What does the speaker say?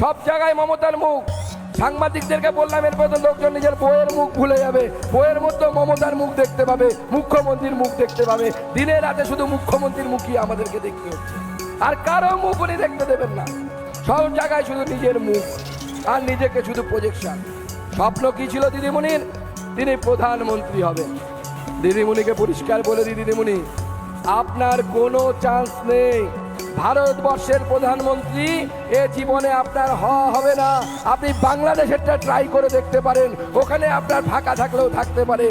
সব জায়গায় মমতার মুখ। সাংবাদিকদেরকে বললাম এরপর তো লোকজন নিজের বইয়ের মুখ ভুলে যাবে। বইয়ের মধ্যে মমতার মুখ দেখতে পাবে, মুখ্যমন্ত্রীর মুখ দেখতে পাবে। দিনে রাতে শুধু মুখ্যমন্ত্রীর মুখই আমাদেরকে দেখতে হচ্ছে। আর কারও মুখ উনি দেখতে দেবেন না। সব জায়গায় শুধু নিজের মুখ আর নিজেকে শুধু প্রজেকশন স্বপ্ন কি ছিল দিদিমণির? তিনি প্রধানমন্ত্রী হবেন। দিদিমণিকে পরিষ্কার বলে দিদিমণি, আপনার কোনো চান্স নেই। ভারতবর্ষের প্রধানমন্ত্রী, এ জীবনে আপনার হওয়া হবে না। আপনি বাংলাদেশেরটা ট্রাই করে দেখতে পারেন। ওখানে আপনার ফাঁকা থাকলেও থাকতে পারে।